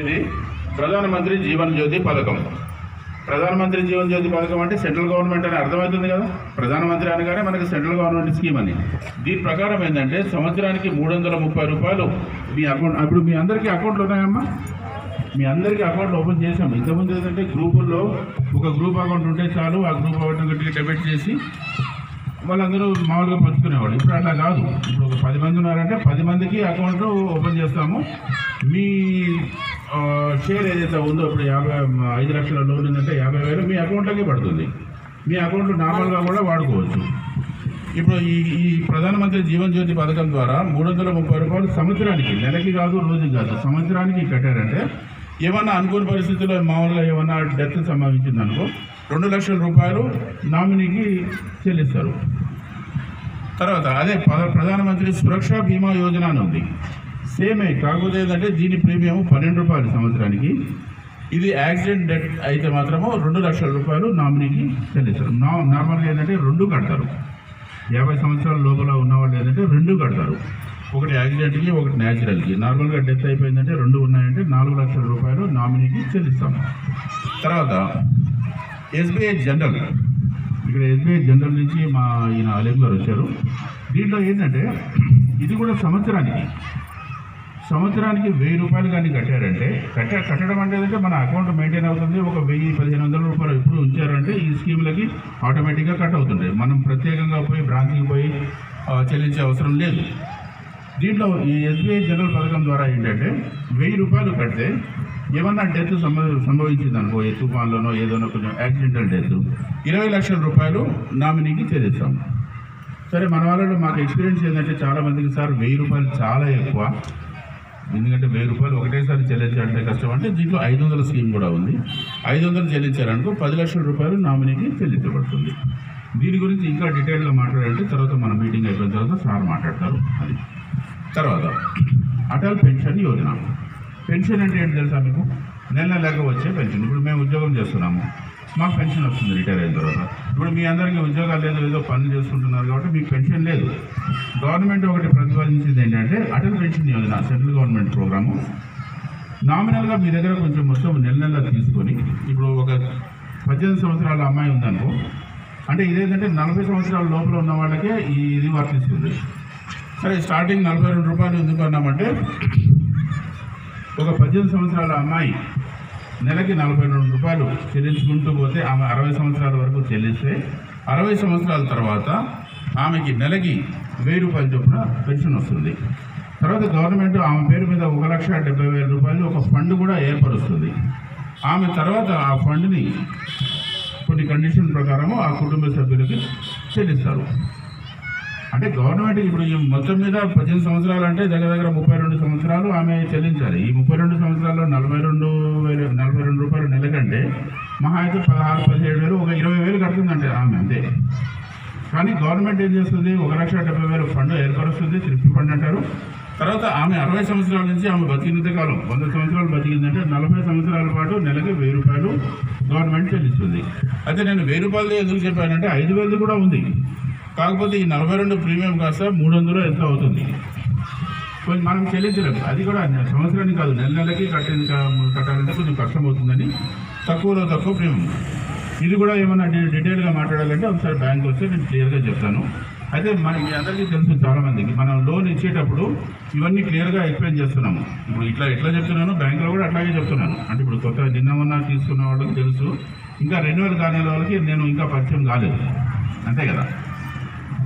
ఇది ప్రధానమంత్రి జీవన్ జ్యోతి పథకం. ప్రధానమంత్రి జీవన్ జ్యోతి పథకం అంటే సెంట్రల్ గవర్నమెంట్ అని అర్థమవుతుంది కదా? ప్రధానమంత్రి అనగానే మనకి సెంట్రల్ గవర్నమెంట్ స్కీమ్ అని. దీని ప్రకారం ఏంటంటే సంవత్సరానికి మూడు వందల ముప్పై రూపాయలు మీ అకౌంట్ అప్పుడు మీ అందరికీ అకౌంట్లు ఉన్నాయమ్మా? మీ అందరికీ అకౌంట్ ఓపెన్ చేసాము ఇంతకుముందు ఏంటంటే గ్రూపుల్లో ఒక గ్రూప్ అకౌంట్ ఉంటే చాలు ఆ గ్రూప్ అకౌంట్ డెబిట్ చేసి వాళ్ళందరూ మామూలుగా పంచుకునేవాళ్ళు. ఇప్పుడు అట్లా కాదు. ఇప్పుడు ఒక పది మంది ఉన్నారంటే పది మందికి అకౌంట్ ఓపెన్ చేస్తాము. మీ షేర్ ఏదైతే ఉందో ఇప్పుడు యాభై ఐదు లక్షల లోన్ ఉందంటే యాభై వేలు మీ అకౌంట్లోకే పడుతుంది. మీ అకౌంట్ నార్మల్గా కూడా వాడుకోవచ్చు. ఇప్పుడు ఈ ఈ ప్రధానమంత్రి జీవన్ జ్యోతి పథకం ద్వారా మూడు వందల ముప్పై రూపాయలు సంవత్సరానికి నెలకి కాదు రోజుకి కాదు సంవత్సరానికి కట్టారంటే ఏమన్నా అనుకోని పరిస్థితుల్లో మామూలుగా ఏమన్నా డెత్ సంభవించింది అనుకో రెండు లక్షల రూపాయలు నామినీకి చెల్లిస్తారు. తర్వాత అదే ప్రధానమంత్రి సురక్ష బీమా యోజన అని ఉంది. సేమే కాకపోతే ఏంటంటే దీని ప్రీమియం పన్నెండు రూపాయలు సంవత్సరానికి. ఇది యాక్సిడెంట్ డెత్ అయితే మాత్రము రెండు లక్షల రూపాయలు నామినీకి చెల్లిస్తారు. నా నార్మల్గా ఏంటంటే రెండు కడతారు. యాభై సంవత్సరాల లోపల ఉన్నవాళ్ళు ఏంటంటే రెండు కడతారు. ఒకటి యాక్సిడెంట్కి ఒకటి న్యాచురల్కి. నార్మల్గా డెత్ అయిపోయిందంటే రెండు ఉన్నాయంటే నాలుగు లక్షల రూపాయలు నామినీకి చెల్లిస్తాం. తర్వాత ఎస్బీఐ జనరల్. ఇక్కడ ఎస్బీఐ జనరల్ నుంచి మా ఈయన అలీం గారు వచ్చారు. దీంట్లో ఏంటంటే ఇది కూడా సంవత్సరానికి. సంవత్సరానికి వెయ్యి రూపాయలు కానీ కట్టారంటే కట్ట కట్టడం అంటే ఏంటంటే మన అకౌంట్ మెయింటైన్ అవుతుంది. ఒక వెయ్యి పదిహేను వందల రూపాయలు ఎప్పుడు ఉంచారంటే ఈ స్కీమ్లకి ఆటోమేటిక్గా కట్ అవుతుంటాయి మనం ప్రత్యేకంగా పోయి బ్రాంచ్కి పోయి చెల్లించే అవసరం లేదు. దీంట్లో ఈ ఎస్బీఐ జనరల్ పథకం ద్వారా ఏంటంటే వెయ్యి రూపాయలు కడితే ఏమన్నా డెత్ సంభవ సంభవించింది అనుకో ఏ తుఫాన్లోనో ఏదోనో కొంచెం యాక్సిడెంటల్ డెత్ ఇరవై లక్షల రూపాయలు నామినీకి చెల్లిస్తాం సరే మన వాళ్ళలో మాకు ఎక్స్పీరియన్స్ ఏంటంటే చాలామందికి సార్ వెయ్యి రూపాయలు చాలా ఎక్కువ. ఎందుకంటే వెయ్యి రూపాయలు ఒకటేసారి చెల్లించాలంటే కష్టం. అంటే దీంట్లో ఐదు వందల స్కీమ్ కూడా ఉంది. ఐదు వందలు చెల్లించారనుకో పది లక్షల రూపాయలు నామినీకి చెల్లించబడుతుంది. దీని గురించి ఇంకా డీటెయిల్గా మాట్లాడాలంటే తర్వాత మన మీటింగ్ అయిపోయిన తర్వాత సార్ మాట్లాడతారు. అది. తర్వాత అటల్ పెన్షన్ యోజన. పెన్షన్ అంటే ఏంటి తెలుసా మీకు? నెల నెలకు వచ్చే పెన్షన్. ఇప్పుడు మేము ఉద్యోగం చేస్తున్నాము. మాకు పెన్షన్ వస్తుంది రిటైర్ అయిన తర్వాత. ఇప్పుడు మీ అందరికీ ఉద్యోగాలు లేదు ఏదో పనులు చేసుకుంటున్నారు కాబట్టి మీకు పెన్షన్ లేదు. గవర్నమెంట్ ఒకటి ప్రతిపాదించింది ఏంటంటే Atal pension Yojana central government programme. నామినల్గా మీ దగ్గర కొంచెం మొత్తం నెల నెల తీసుకొని ఇప్పుడు ఒక పద్దెనిమిది సంవత్సరాల అమ్మాయి ఉందనుకో అంటే ఇదేంటంటే నలభై సంవత్సరాల లోపల ఉన్న వాళ్ళకే ఈ ఇది వర్తిస్తుంది. సరే స్టార్టింగ్ నలభై రెండు రూపాయలు ఎందుకు అన్నామంటే ఒక పద్దెనిమిది సంవత్సరాల అమ్మాయి నెలకి నలభై రెండు రూపాయలు చెల్లించుకుంటూ పోతే ఆమె అరవై సంవత్సరాల వరకు చెల్లిస్తే అరవై సంవత్సరాల తర్వాత ఆమెకి నెలకి వెయ్యి రూపాయల చొప్పున పెన్షన్ వస్తుంది. తర్వాత గవర్నమెంట్ ఆమె పేరు మీద ఒక లక్ష డెబ్బై వేల రూపాయలు ఒక ఫండ్ కూడా ఏర్పరుస్తుంది. ఆమె తర్వాత ఆ ఫండ్ని కొన్ని కండిషన్ ప్రకారము ఆ కుటుంబ సభ్యులకి చెల్లిస్తారు. అంటే గవర్నమెంట్ ఇప్పుడు ఈ మొత్తం మీద పద్దెనిమిది సంవత్సరాలు అంటే దగ్గర దగ్గర ముప్పై రెండు సంవత్సరాలు ఆమె చెల్లించాలి. ఈ ముప్పై రెండు సంవత్సరాల్లో నలభై రెండు వేలు నలభై రెండు రూపాయలు నెలకంటే మహా అయితే పదహారు పదిహేడు వేలు ఒక ఇరవై వేలు కడుతుందంటే ఆమె అంతే. కానీ గవర్నమెంట్ ఏం చేస్తుంది? ఒక లక్ష డెబ్బై వేలు ఫండ్ ఏర్పరుస్తుంది త్రిప్టి ఫండ్ అంటారు. తర్వాత ఆమె అరవై సంవత్సరాల నుంచి ఆమె బతికినంత కాలం. వంద సంవత్సరాలు బతికిందంటే నలభై సంవత్సరాల పాటు నెలకి వెయ్యి రూపాయలు గవర్నమెంట్ చెల్లిస్తుంది. అయితే నేను వెయ్యి రూపాయలు ఎందుకు చెప్పానంటే ఐదు వేలది కూడా ఉంది. కాకపోతే ఈ నలభై రెండు ప్రీమియం కాస్త మూడు వందలు ఎంత అవుతుంది? కొంచెం మనం చెల్లించలేము అది కూడా సంవత్సరానికి కాదు నెల నెలకి కట్టేది కట్టాలంటే కొంచెం కష్టం అవుతుందని తక్కువలో తక్కువ ప్రీమియం. ఇది కూడా ఏమన్నా డీటెయిల్గా మాట్లాడాలంటే ఒకసారి బ్యాంక్ వస్తే నేను క్లియర్గా చెప్తాను. అయితే మనం మీ అందరికీ తెలుసు చాలా మందికి మనం లోన్ ఇచ్చేటప్పుడు ఇవన్నీ క్లియర్గా ఎక్స్ప్లెయిన్ చేస్తున్నాము. ఇప్పుడు ఇట్లా ఎట్లా చెప్తున్నాను బ్యాంకులో కూడా అట్లాగే చెప్తున్నాను. అంటే ఇప్పుడు కొత్త నిన్న ఉన్న తీసుకున్న వాళ్ళకి తెలుసు. ఇంకా రెన్యువల్ కాని వాళ్ళకి నేను ఇంకా పరిచయం కాలేదు. అంతే కదా?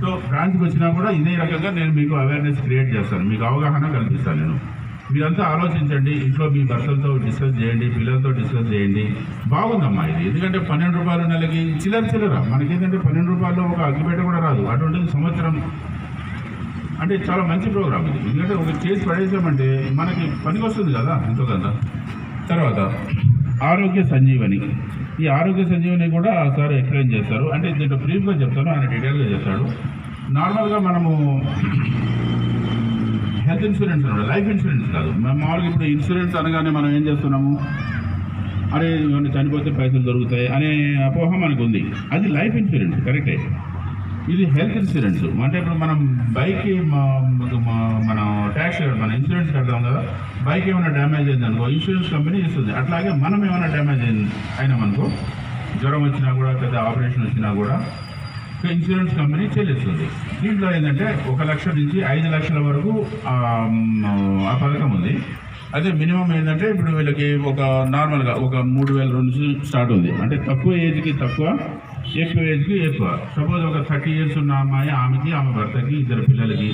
సో బ్రాంచ్కి వచ్చినా కూడా ఇదే రకంగా నేను మీకు అవేర్నెస్ క్రియేట్ చేస్తాను. మీకు అవగాహన కల్పిస్తాను నేను. మీరంతా ఆలోచించండి. ఇంట్లో మీ భర్తలతో డిస్కస్ చేయండి పిల్లలతో డిస్కస్ చేయండి. బాగుందమ్మా ఇది. ఎందుకంటే పన్నెండు రూపాయల నెలకి చిల్లర చిల్లర. మనకేంటంటే పన్నెండు రూపాయల్లో ఒక అగ్గిపేట కూడా రాదు. అటువంటిది సంవత్సరం అంటే చాలా మంచి ప్రోగ్రామ్ ఇది. ఎందుకంటే ఒక చేసి పడేసామంటే మనకి పనికి వస్తుంది కదా ఎంతో కదా తర్వాత ఆరోగ్య సంజీవని. ఈ ఆరోగ్య సంజీవని కూడా సార్ ఎక్స్ప్లెయిన్ చేస్తారు అంటే దీంట్లో బ్రీఫ్గా చెప్తాను ఆయన డీటెయిల్గా చెప్తాడు నార్మల్గా మనము హెల్త్ ఇన్సూరెన్స్ అన్నమాట లైఫ్ ఇన్సూరెన్స్ కాదు. మనం మామూలుగా ఇప్పుడు ఇన్సూరెన్స్ అనగానే మనం ఏం చేస్తున్నాము? అరే ఇవన్నీ చనిపోతే పైసలు దొరుకుతాయి అనే అపోహ మనకు ఉంది. అది లైఫ్ ఇన్సూరెన్స్ కరెక్టే ఇది హెల్త్ ఇన్సూరెన్స్ అంటే ఇప్పుడు మనం బైక్కి మన ట్యాక్స్ మన ఇన్సూరెన్స్ కడతాం కదా బైక్ ఏమైనా డ్యామేజ్ అయింది అనుకో ఇన్సూరెన్స్ కంపెనీ ఇస్తుంది. అట్లాగే మనం ఏమైనా డ్యామేజ్ అయింది అయినామనుకో జ్వరం వచ్చినా కూడా పెద్ద ఆపరేషన్ వచ్చినా కూడా ఇన్సూరెన్స్ కంపెనీ చెల్లిస్తుంది. దీంట్లో ఏంటంటే ఒక లక్ష నుంచి ఐదు లక్షల వరకు ఆ, ఆ పథకం ఉంది. అదే మినిమం ఏంటంటే ఇప్పుడు వీళ్ళకి ఒక నార్మల్గా ఒక మూడు వేల నుంచి స్టార్ట్ ఉంది. అంటే తక్కువ ఏజ్కి తక్కువ ఎక్కువ ఏజ్కి ఎక్కువ. సపోజ్ ఒక థర్టీ ఇయర్స్ ఉన్న అమ్మాయి ఆమెకి ఆమె భర్తకి ఇద్దరు పిల్లలకి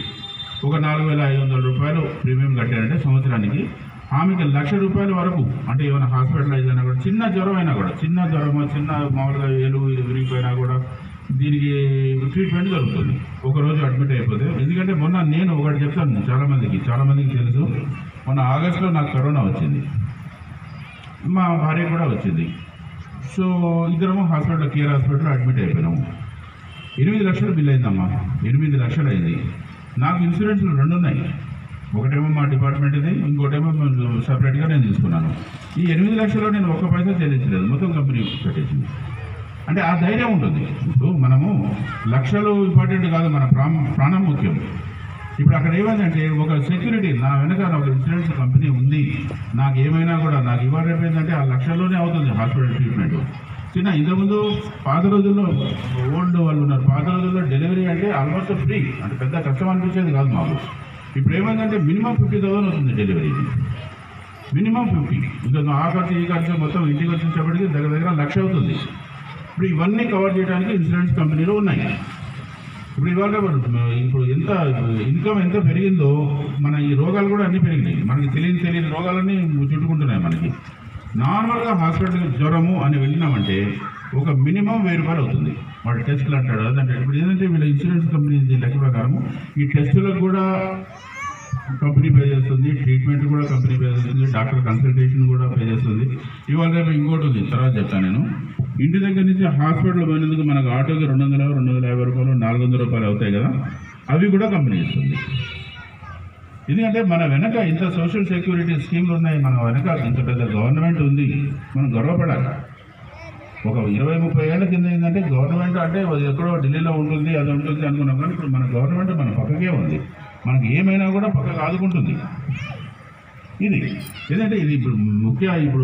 ఒక నాలుగు వేల ఐదు వందల రూపాయలు ప్రీమియం కట్టారంటే సంవత్సరానికి. ఆమెకి లక్ష రూపాయల వరకు అంటే ఏమైనా హాస్పిటలైజ్ అయినా కూడా చిన్న జ్వరం అయినా కూడా చిన్న జ్వరం చిన్న మామూలుగా ఏలు ఇది విరిగిపోయినా కూడా దీనికి ట్రీట్మెంట్ దొరుకుతుంది ఒకరోజు అడ్మిట్ అయిపోతే. ఎందుకంటే మొన్న నేను ఒకటి చెప్తాను చాలామందికి చాలామందికి తెలుసు. మొన్న ఆగస్టులో నాకు కరోనా వచ్చింది. మా భార్య కూడా వచ్చింది. సో ఇద్దరము హాస్పిటల్ కేర్ హాస్పిటల్లో అడ్మిట్ అయిపోయినాము. ఎనిమిది లక్షలు బిల్ అయిందమ్మా. ఎనిమిది లక్షలు అయింది. నాకు ఇన్సూరెన్స్లు రెండు ఉన్నాయి. ఒకటేమో మా డిపార్ట్మెంట్ది ఇంకోటేమో సపరేట్గా నేను తీసుకున్నాను. ఈ ఎనిమిది లక్షల్లో నేను ఒక్క పైసా చెల్లించలేదు. మొత్తం కంపెనీ పెట్టేసింది. అంటే ఆ ధైర్యం ఉంటుంది. ఇప్పుడు మనము లక్షలు ఇంపార్టెంట్ కాదు మన ప్రాణం ముఖ్యం. ఇప్పుడు అక్కడ ఏమైందంటే ఒక సెక్యూరిటీ నా వెనక ఒక ఇన్సూరెన్స్ కంపెనీ ఉంది. నాకు ఏమైనా కూడా నాకు ఇవాళ ఏంటంటే ఆ లక్షల్లోనే అవుతుంది హాస్పిటల్ ట్రీట్మెంట్ చిన్న ఇంతకుముందు పాత రోజుల్లో ఓల్డ్ ఆల్మోస్ట్ ఫ్రీ అంటే పెద్ద కష్టం అనిపించేది కాదు మాకు. ఇప్పుడు ఏమైందంటే మినిమం ఫిఫ్టీ థౌసండ్ వస్తుంది డెలివరీ మినిమం ఫిఫ్టీ. ఇంకా ఆ ఖర్చు ఈ ఖర్చు మొత్తం ఇంటికి వచ్చేటప్పటికి దగ్గర దగ్గర లక్ష అవుతుంది. ఇప్పుడు ఇవన్నీ కవర్ చేయడానికి ఇన్సూరెన్స్ కంపెనీలు ఉన్నాయి. ఇప్పుడు ఇవాళ ఇప్పుడు ఎంత ఇన్కమ్ ఎంత పెరిగిందో మన ఈ రోగాలు కూడా అన్నీ పెరిగినాయి. మనకి తెలియని తెలియని రోగాలన్నీ చుట్టుకుంటున్నాయి మనకి. నార్మల్గా హాస్పిటల్కి జ్వరము అని వెళ్ళినామంటే ఒక మినిమం వెయ్యి రూపాయలు అవుతుంది వాళ్ళు టెస్టులు అంటాడు. అదంటే ఇప్పుడు ఏంటంటే వీళ్ళ ఇన్సూరెన్స్ కంపెనీ లెక్క ప్రకారం ఈ టెస్టులకు కూడా కంపెనీ పే చేస్తుంది. ట్రీట్మెంట్ కూడా కంపెనీ పే చేస్తుంది. డాక్టర్ కన్సల్టేషన్ కూడా పే చేస్తుంది. ఇవాళ రేపు ఇంకోటి ఉంది. తర్వాత చెప్తాను నేను. ఇంటి దగ్గర నుంచి హాస్పిటల్ పోయినందుకు మనకు ఆటోకి రెండు వందల రెండు వందల యాభై రూపాయలు నాలుగు వందల రూపాయలు అవుతాయి కదా. అవి కూడా కంపెనీ ఇస్తుంది. ఎందుకంటే మన వెనక ఇంత సోషల్ సెక్యూరిటీ స్కీమ్లు ఉన్నాయి. మన వెనక ఇంత పెద్ద గవర్నమెంట్ ఉంది. మనం గర్వపడాలి. ఒక ఇరవై ముప్పై ఏళ్ళ కింద ఏంటంటే గవర్నమెంట్ అంటే అది ఎక్కడో ఢిల్లీలో ఉంటుంది అది ఉంటుంది అనుకున్నాం కానీ ఇప్పుడు మన గవర్నమెంట్ మన పక్కకే ఉంది. మనకి ఏమైనా కూడా పక్కకు ఆదుకుంటుంది ఇది. ఏంటంటే ఇది ఇప్పుడు ముఖ్య ఇప్పుడు